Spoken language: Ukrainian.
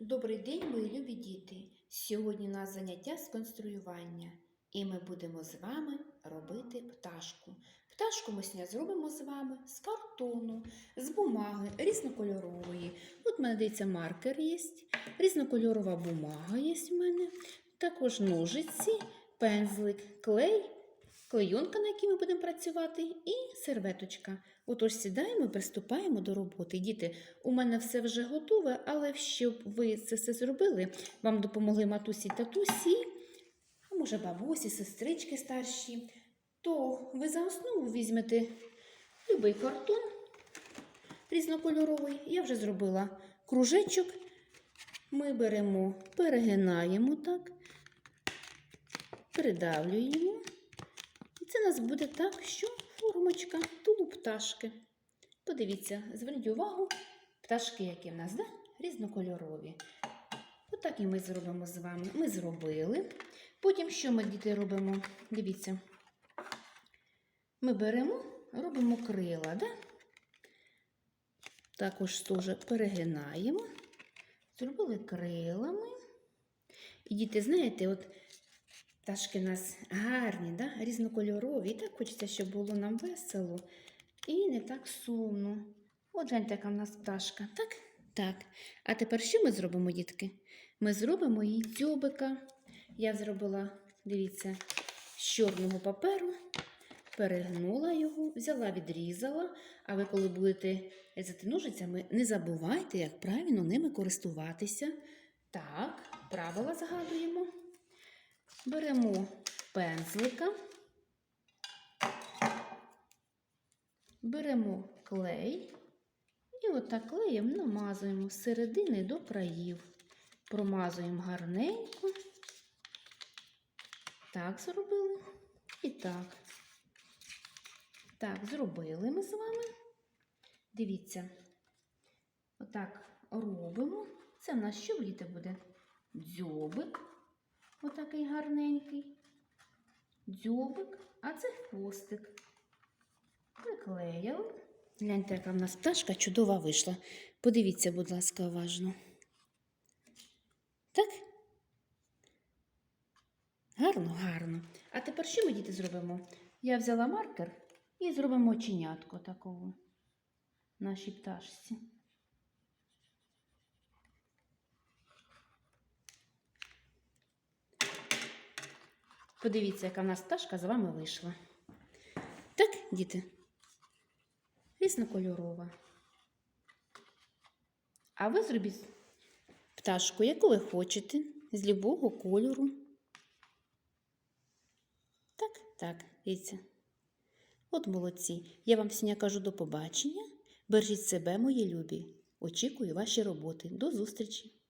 Добрий день, мої любі діти! Сьогодні у нас заняття з конструювання, і ми будемо з вами робити пташку. Пташку ми сьогодні зробимо з вами з картону, з бумаги різнокольорової. От в мене дивіться, маркер є, різнокольорова бумага є в мене, також ножиці, пензлик, клей, клейонка, на якій ми будемо працювати, і серветочка. Отож сідаємо і приступаємо до роботи. Діти, у мене все вже готове, але щоб ви це все зробили, вам допомогли матусі татусі, а може бабусі, сестрички старші, то ви за основу візьмете любий картон різнокольоровий. Я вже зробила кружечок. Ми беремо, перегинаємо так, придавлюємо. Це нас буде так, що формочка тулуб пташки. Подивіться, зверніть увагу, пташки, які в нас, да? різнокольорові. Отак і ми зробимо з вами. Ми зробили. Потім що ми, діти, робимо? Дивіться. Ми беремо, робимо крила, да? також теж перегинаємо. Зробили крилами. І діти, знаєте, от пташки у нас гарні, да? різнокольорові. І так хочеться, щоб було нам весело і не так сумно. От гляньте, яка в нас пташка. Так? Так. А тепер що ми зробимо, дітки? Ми зробимо їй дзьобика. Я зробила, дивіться, з чорного паперу, перегнула його, взяла, відрізала. А ви, коли будете різати ножицями, не забувайте, як правильно ними користуватися. Так, правила згадуємо. Беремо пензлика, беремо клей і отак клеєм намазуємо з середини до країв. Промазуємо гарненько. Так зробили. І так. Так, зробили ми з вами. Дивіться, отак робимо. Це в нас що діти буде? Дзьобик. Отакий гарненький. Дзьобик, а це хвостик. Приклеїли. Гляньте, яка в нас пташка чудова вийшла. Подивіться, будь ласка, уважно. Так? Гарно, гарно. А тепер що ми, діти, зробимо? Я взяла маркер і зробимо оченятко такого нашій пташці. Подивіться, яка в нас пташка з вами вийшла. Так, діти? Різнокольорова. А ви зробіть пташку, яку ви хочете, з любого кольору. Так, так, дивіться. От молодці. Я вам сьогодні кажу до побачення. Бережіть себе, мої любі. Очікую ваші роботи. До зустрічі!